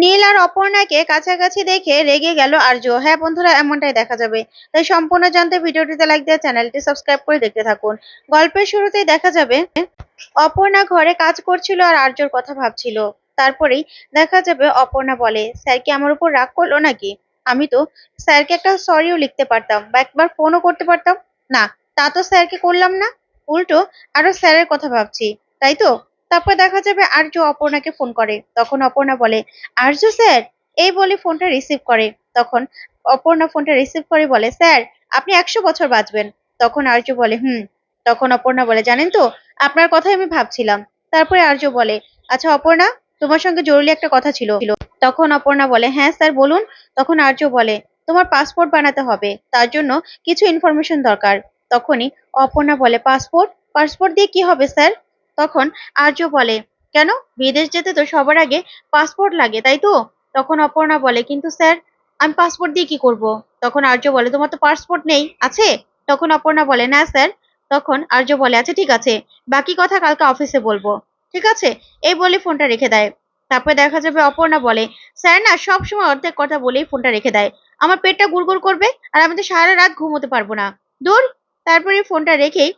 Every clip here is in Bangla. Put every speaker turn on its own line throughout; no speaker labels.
নীল আর অপর্ণাকে কাছাকাছি দেখে রেগে গেল আর্য হ্যাঁ বন্ধুরা, এমনটাই দেখা যাবে। তাই সম্পূর্ণ জানতে ভিডিওটিতে লাইক দিয়ে চ্যানেলটি সাবস্ক্রাইব করে দেখতে থাকুন। গল্পের শুরুতেই দেখা যাবে, অপর্ণা ঘরে কাজ করছিল আর আর্যর কথা ভাবছিল। তারপরেই দেখা যাবে অপর্ণা বলে, স্যার কি আমার উপর রাগ করল নাকি? আমি তো স্যারকে একটা সরিও লিখতে পারতাম বা একবার ফোনও করতে পারতাম। না, তা তো স্যারকে করলাম না। উল্টো আরও স্যারের কথা ভাবছি, তাই তো? তারপর দেখা যাবে আর্য অপর্ণাকে ফোন করে। তখন অপর্ণা বলে আর্য স্যার এই বলে ফোনটা রিসিভ করে। তখন অপর্ণা ফোনটা রিসিভ করে বলে স্যার আপনি একশো বছর বাঁচবেন। তখন আর্য বলে, হুম। তখন অপর্ণা বলে, জানেন তো, আপনার কথাই আমি ভাবছিলাম। তারপরে আর্য বলে আচ্ছা অপর্ণা, তোমার সঙ্গে জরুরি একটা কথা ছিল। তখন অপর্ণা বলে হ্যাঁ স্যার বলুন। তখন আর্য বলে, তোমার পাসপোর্ট বানাতে হবে, তার জন্য কিছু ইনফরমেশন দরকার। তখনই অপর্ণা বলে পাসপোর্ট পাসপোর্ট দিয়ে কি হবে স্যার তখন আর্য বলে, কেন? বিদেশ যেতে তো সবার আগে পাসপোর্ট লাগে, তাই তো? তখন অপর্ণা বলে, কিন্তু স্যার, আমি পাসপোর্ট দিয়ে কি করব? তখন আর্য বলে, তোমার তো পাসপোর্ট নেই, আছে? তখন অপর্ণা বলে, না স্যার। তখন আর্য বলে আচ্ছা ঠিক আছে, বাকি কথা কালকে অফিসে বলব, ঠিক আছে? এই বলে ফোনটা রেখে দেয়। তারপরে দেখা যাবে অপর্ণা বলে, স্যার না, সবসময় অর্ধেক কথা বলেই ফোনটা রেখে দেয়। আমার পেটটা গুড়গুড় করবে আর আমি তো সারা রাত ঘুমোতে পারব না। দূর! তারপরে ফোনটা রেখেই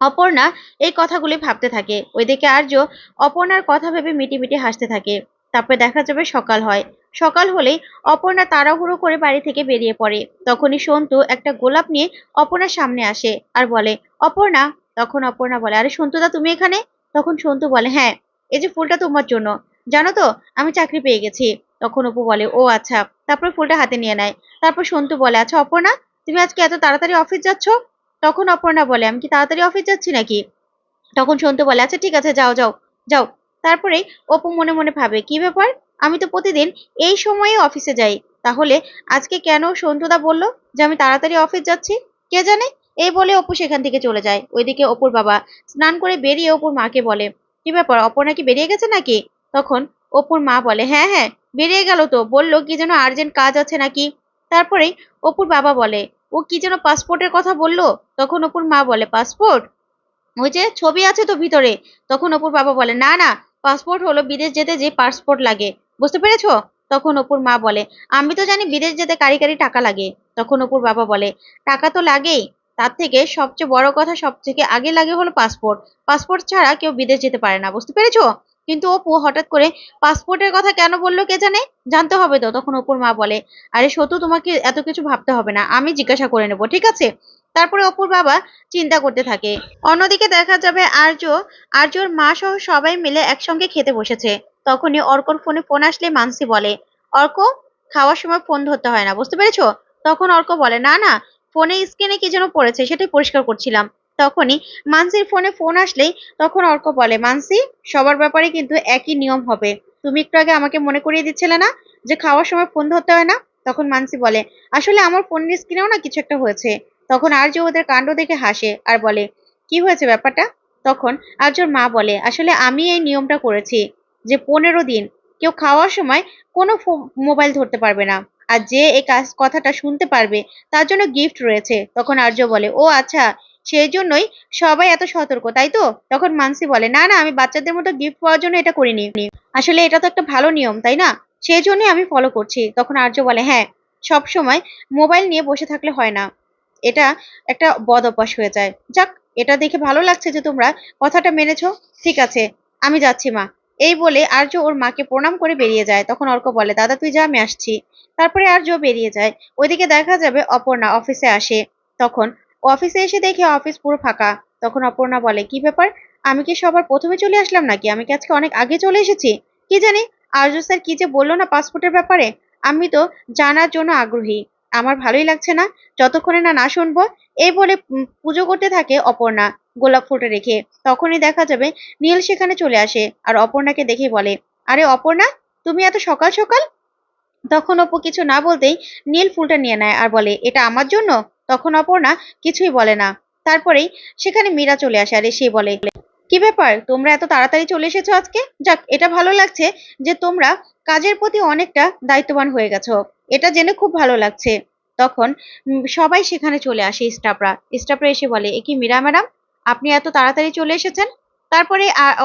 অপর্ণা এই কথাগুলি ভাবতে থাকে। ওইদিকে আর্য অপর্ণার কথা ভেবে মিটি মিটি হাসতে থাকে। তারপরে দেখা যাবে সকাল হয়। সকাল হলেই অপর্ণা তাড়াহুড়ো করে বাড়ি থেকে বেরিয়ে পড়ে। তখনই সন্তু একটা গোলাপ নিয়ে অপর্ণার সামনে আসে আর বলে, অপর্ণা! তখন অপর্ণা বলে, আরে সন্তুদা, তুমি এখানে? তখন সন্তু বলে হ্যাঁ এই যে ফুলটা তোমার জন্য। জানো তো, আমি চাকরি পেয়ে গেছি। তখন অপু বলে, ও আচ্ছা। তারপর ফুলটা হাতে নিয়ে নেয়। তারপর সন্তু বলে আচ্ছা অপর্ণা, তুমি আজকে এত তাড়াতাড়ি অফিস যাচ্ছ? তখন অপর্ণা বলে, আমি কি তাড়াতাড়ি অফিস যাচ্ছি নাকি? তখন সন্তু বলে আচ্ছা ঠিক আছে, যাও যাও যাও। তারপরে অপু মনে মনে ভাবে, কি ব্যাপার? আমি তো প্রতিদিন এই সময়ে অফিসে যাই। তাহলে আজকে কেন সন্তুদা বলল যে আমি তাড়াতাড়ি অফিস যাচ্ছি? কে জানে? এই বলে অপু সেখান থেকে চলে যায়। ওইদিকে অপুর বাবা স্নান করে বেরিয়ে অপুর মাকে বলে, কি ব্যাপার, অপর্ণা কি বেরিয়ে গেছে নাকি? তখন অপুর মা বলে হ্যাঁ হ্যাঁ বেরিয়ে গেল তো, বলল কি যেন আর্জেন্ট কাজ আছে নাকি? তারপরেই অপুর বাবা বলে ও কি যেন পাসপোর্টের কথা বলল? তখন অপুর মা বলে পাসপোর্ট ওই যে ছবি আছে তো ভিতরে। তখন অপুর বাবা বলে, না না পাসপোর্ট হলো বিদেশ যেতে যে পাসপোর্ট লাগে। বুঝতে পেরেছ? তখন অপুর মা বলে, আমি তো জানি বিদেশ যেতে কারি কারি টাকা লাগে। তখন অপুর বাবা বলে, টাকা তো লাগেই। তার থেকে সবচেয়ে বড় কথা সব থেকে আগে লাগে হলো পাসপোর্ট পাসপোর্ট ছাড়া কেউ বিদেশ যেতে পারে না। বুঝতে পেরেছ? কিন্তু অপু হঠাৎ করে পাসপোর্টের কথা কেন বলল কে জানে? জানতে হবে তো, তখন অপুর মা বলে, আরে সতু, তোমাকে এত কিছু ভাবতে হবে না, আমি জিজ্ঞাসা করে নেব, ঠিক আছে? তারপরে অপুর বাবা চিন্তা করতে থাকে। অন্যদিকে দেখা যাবে আর্য, আর্যর মা সহ সবাই মিলে একসঙ্গে খেতে বসেছে। তখনই অর্কর ফোনে ফোন আসলে মানসি বলে, অর্ক, খাওয়ার সময় ফোন ধরতে হয় না, বুঝতে পেরেছ? তখন অর্ক বলে, না না, ফোনে স্ক্রিনে কি যেন পড়েছে, সেটাই পরিষ্কার করছিলাম। তখনই মানসির ফোনে ফোন আসলেই তখন অর্ক বলে, মানসি, সবার ব্যাপারে কিন্তু একই নিয়ম হবে। তুমি একটু আগে আমাকে মনে করিয়ে দিচ্ছিলে না যে খাওয়ার সময় ফোন ধরতে হয় না? তখন মানসি বলে, আসলে আমার ফোনের স্ক্রিনেও না কিছু একটা হয়েছে। তখন আর্য ওদের কাণ্ড দেখে হাসে আর বলে, কি হয়েছে ব্যাপারটা? তখন আর্যর মা বলে, আসলে আমি এই নিয়মটা করেছি যে পনেরো দিন কেউ খাওয়ার সময় কোনো মোবাইল ধরতে পারবে না। আর যে এই কাজ, কথাটা শুনতে পারবে তার জন্য গিফট রয়েছে। তখন আর্য বলে, ও আচ্ছা সেই জন্যই সবাই এত সতর্ক, তাই তো? তখন মানসি বলে, না না, আমি বাচ্চাদের মতো গিফট পাওয়ার জন্য এটা করিনি। আসলে এটা তো একটা ভালো নিয়ম, তাই না? সেই জন্যই আমি ফলো করছি। তখন আর্য বলে হ্যাঁ সব সময় মোবাইল নিয়ে বসে থাকলে হয় না। এটা একটা বদ অভ্যাস হয়ে যায়। যাক, এটা দেখে ভালো লাগছে যে তোমরা কথাটা মেনেছো। ঠিক আছে, আমি যাচ্ছি, মা। এই বলে আর্য ওর মাকে প্রণাম করে বেরিয়ে যায়। তখন অর্ক বলে, দাদা, তুই যা, আমি আসছি। তারপরে আর্য বেরিয়ে যায়। ওইদিকে দেখা যাবে অপর্ণা অফিসে আসে। তখন অফিসে এসে দেখে অফিস পুরো ফাঁকা। তখন অপর্ণা বলে, কি ব্যাপার? আমি কি সবার প্রথমে চলে আসলাম নাকি? আমি কি আজকে অনেক আগে চলে এসেছি? কি জানি আর্য স্যার কি যে বলল না পাসপোর্টের ব্যাপারে, আমি তো জানার জন্য আগ্রহী। আমার ভালোই লাগছে না, যতক্ষণে না না শুনব। এই বলে পুজো করতে থাকে অপর্ণা গোলাপ ফুলটা রেখে। তখনই দেখা যাবে নীল সেখানে চলে আসে আর অপর্ণাকে দেখে বলে, আরে অপর্ণা, তুমি এত সকাল সকাল? তখন অপু কিছু না বলতেই নীল ফুলটা নিয়ে নেয় আর বলে, এটা আমার জন্য? তখন অপর্ণা কিছুই বলে না। তারপরেই সেখানে মীরা চলে আসে আর এসে বলে, কি ব্যাপার? তোমরা এত তাড়াতাড়ি চলে এসেছ আজকে? যাক, এটা ভালো লাগছে যে তোমরা কাজের প্রতি অনেকটা দায়িত্ববান হয়ে গেছো। এটা জেনে খুব ভালো লাগছে। তখন সবাই সেখানে চলে আসে স্টাফরা। স্টাফরা এসে বলে, এ কি মীরা ম্যাডাম? আপনি এত তাড়াতাড়ি চলে এসেছেন? তারপরে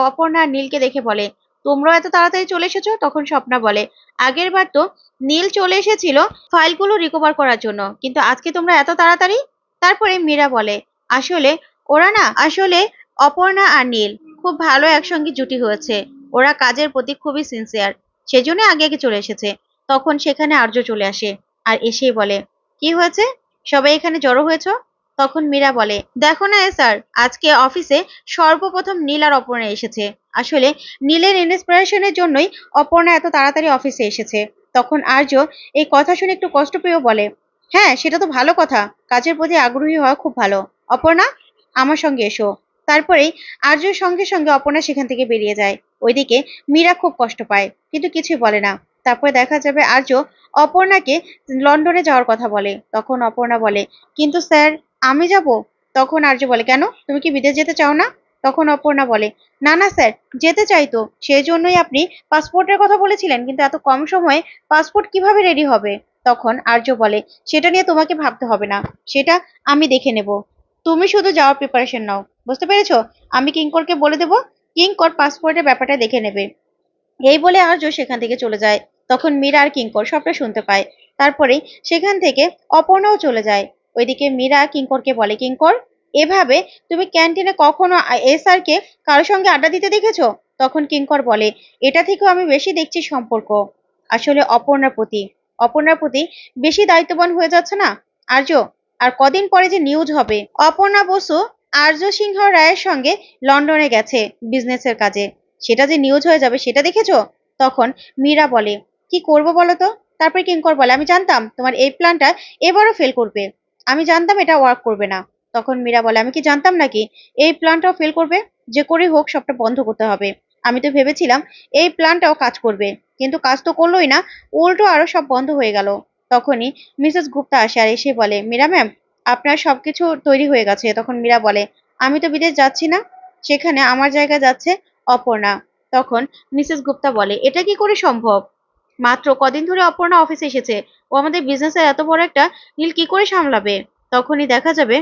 অপর্ণা নীলকে দেখে বলে, তোমরাও এত তাড়াতাড়ি চলে এসেছ? তখন স্বপ্না বলে, আগের বার তো নীল চলে এসেছিল ফাইলগুলো রিকভার করার জন্য। কিন্তু আজকে তোমরা এত তাড়াতাড়ি? তারপরে মীরা বলে, আসলে ওরা না, আসলে অপর্ণা আর নীল খুব ভালো একসঙ্গে জুটি হয়েছে। ওরা কাজের প্রতি খুবই সিনসিয়ার সেজন্য আগে আগে চলে এসেছে। তখন সেখানে আর্য চলে আসে আর এসেই বলে, কি হয়েছে? সবাই এখানে জড়ো হয়েছ? তখন মীরা বলে, দেখো না স্যার, আজকে অফিসে সর্বপ্রথম নীল আর অপর্ণা এসেছে। আসলে নীলের ইন্সপিরেশনের জন্যই অপর্ণা এত তাড়াতাড়ি অফিসে এসেছে। তখন আর্য এই কথা শুনে একটু কষ্ট পেয়েও বলে হ্যাঁ সেটা তো ভালো কথা। কাজের প্রতি আগ্রহী হওয়া খুব ভালো। অপর্ণা, আমার সঙ্গে এসো। তারপরেই আর্যর সঙ্গে সঙ্গে অপর্ণা সেখান থেকে বেরিয়ে যায়। ওইদিকে মীরা খুব কষ্ট পায়, কিন্তু কিছুই বলে না। তারপরে দেখা যাবে আর্য অপর্ণাকে লন্ডনে যাওয়ার কথা বলে। তখন অপর্ণা বলে, কিন্তু স্যার, আমি যাব? তখন আর্য বলে, কেন? তুমি কি বিদেশ যেতে চাও না? তখন অপর্ণা বলে, না না, স্যার, যেতে চাই তো। সেই জন্যই আপনি পাসপোর্টের কথা বলেছিলেন, কিন্তু এত কম সময়ে পাসপোর্ট কীভাবে রেডি হবে? তখন আর্য বলে, সেটা নিয়ে তোমাকে ভাবতে হবে না, সেটা আমি দেখে নেব। তুমি শুধু যাওয়ার প্রিপারেশন নাও, বুঝতে পেরেছ? আমি কিঙ্করকে বলে দেবো কিঙ্কর পাসপোর্টের ব্যাপারটা দেখে নেবে। এই বলে আর্য সেখান থেকে চলে যায়। তখন মীরা আর কিঙ্কর সবটা শুনতে পায়। তারপরে সেখান থেকে অপর্ণাও চলে যায়। ওইদিকে মীরা কিঙ্করকে বলে কিঙ্কর এভাবে তুমি ক্যান্টিনে কখনো এসআর কে কারোর সঙ্গে আড্ডা দিতে দেখেছ? তখন কিঙ্কর বলে, এটা থেকেও আমি বেশি দেখছি সম্পর্ক। আসলে অপর্ণার প্রতি। অপর্ণার প্রতি বেশি দায়িত্ববান হয়ে যাচ্ছে না? আর্য, আর কদিন পরে যে নিউজ হবে? অপর্ণা বসু আর্য সিংহ রায়ের সঙ্গে লন্ডনে গেছে বিজনেসের কাজে। সেটা যে নিউজ হয়ে যাবে সেটা দেখেছ? তখন মীরা বলে, কি করব বলো তো? তারপরে কিঙ্কর বলে, আমি জানতাম তোমার এই প্ল্যানটা এবারও ফেল করবে। আমি জানতাম এটা ওয়ার্ক করবে না। তখন মীরা বলে, আমি কি জানতাম নাকি এই প্ল্যানটাও ফেল করবে? যে করে হোক, সবটা বন্ধ করতে হবে। আমি তো ভেবেছিলাম, এই প্ল্যানটাও কাজ করবে। কিন্তু কাজ তো করলোই না, উল্টো আরও সব বন্ধ হয়ে গেল। তখনই মিসেস গুপ্তা আসে আর এসে বলে, মীরা ম্যাম আপনার সবকিছু তৈরি হয়ে গেছে। তখন মীরা বলে, আমি তো বিদেশ যাচ্ছি না, সেখানে আমার জায়গা যাচ্ছে অপর্ণা। তখন মিসেস গুপ্তা বলে, এটা কি করে সম্ভব? মাত্র কদিন ধরে অপর্ণা অফিসে এসেছে। ও আমাদের বিজনেসের এত বড় একটা নীল কি করে সামলাবে? তখনই দেখা যাবে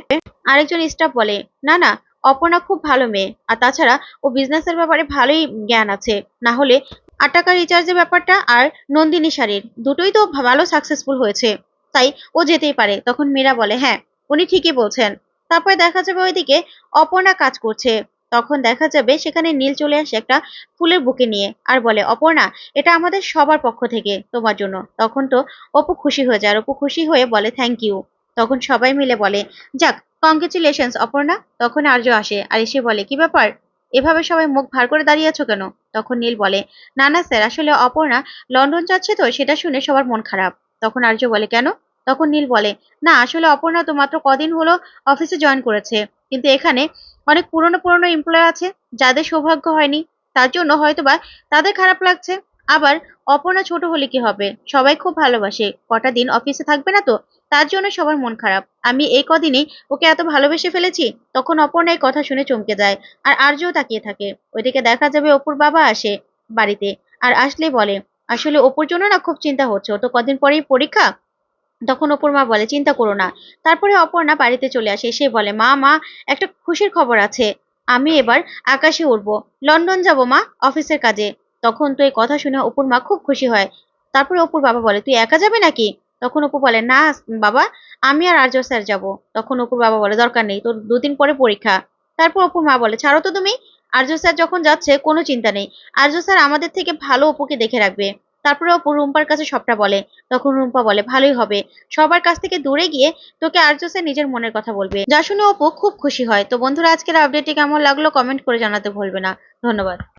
আরেকজন স্টাফ বলে, না না, অপর্ণা খুব ভালো মেয়ে। আর তাছাড়া ও বিজনেসের ব্যাপারে ভালোই জ্ঞান আছে। না হলে আট টাকা রিচার্জের ব্যাপারটা আর নন্দিনী শাড়ির, দুটোই তো ভালো সাকসেসফুল হয়েছে। তাই ও যেতেই পারে। তখন মীরা বলে হ্যাঁ উনি ঠিকই বলছেন। তারপরে দেখা যাবে ওইদিকে অপর্ণা কাজ করছে। তখন দেখা যাবে সেখানে নীল চলে আসে একটা ফুলের বুকে নিয়ে আর বলে, অপর্ণা, এটা আমাদের সবার পক্ষ থেকে তোমার জন্য। তখন তো অপু খুশি হয়ে যায়। আর অপু খুশি হয়ে বলে থ্যাংক ইউ তখন সবাই মিলে বলে, যাক কংগ্রেচুলেশনস অপর্ণা। তখন আর্য আসে আর এসে বলে, কি ব্যাপার? এভাবে সবাই মুখ ভার করে দাঁড়িয়ে আছো কেন? তখন নীল বলে, না না, স্যার, আসলে অপর্ণা লন্ডন যাচ্ছে তো, সেটা শুনে সবার মন খারাপ। তখন আর্য বলে, কেন? তখন নীল বলে, না, আসলে অপর্ণা তো মাত্র কদিন হলো অফিসে জয়েন করেছে, কিন্তু এখানে অনেক পুরনো পুরনো এমপ্লয় আছে, যাদের সৌভাগ্য হয়নি। তার জন্য হয়তোবা তাদের খারাপ লাগছে। আবার অপর্ণা ছোট হলে কি হবে? সবাই খুব ভালোবাসে। কটা দিন অফিসে থাকবে না তো? তার জন্য সবার মন খারাপ। আমি এই কদিনই ওকে এত ভালোবেসে ফেলেছি, তখন অপর্ণা এই কথা শুনে চমকে যায় আর আর্যও তাকিয়ে থাকে। ওইদিকে দেখা যাবে অপুর বাবা আসে বাড়িতে আর আসলে বলে, আসলে অপুর জন্য না খুব চিন্তা হচ্ছে তো কদিন পরেই পরীক্ষা? তখন অপুর মা বলে, চিন্তা করো না। তারপরে অপর্ণা বাড়িতে চলে আসে সে বলে, মা মা, একটা খুশির খবর আছে, আমি এবার আকাশে উড়বো। লন্ডন যাব, মা, অফিসের কাজে। তখন তো এই কথা শুনে অপুর মা খুব খুশি হয়। তারপরে অপুর বাবা বলে, তুই একা যাবে নাকি? তখন অপু বলে, না, বাবা, আমি আর আর্য স্যার যাব। তখন অপুর বাবা বলে, দরকার নেই, তোর দুদিন পরে পরীক্ষা। তারপর অপুর মা বলে, ছাড়ো তো তুমি, আর্য স্যার যখন যাচ্ছে, কোনো চিন্তা নেই। আর্য স্যার আমাদের থেকে ভালো অপুকে দেখে রাখবে। তারপরে অপু রুম্পার কাছে সবটা বলে। তখন রুম্পা বলে, ভালোই হবে। সবার কাছ থেকে দূরে গিয়ে তোকে আর্য স্যার নিজের মনের কথা বলবে। যা শুনে অপু খুব খুশি হয়। তো বন্ধুরা, আজকের আপডেটটি কেমন লাগল কমেন্ট করে জানাতে ভুলবে না। ধন্যবাদ।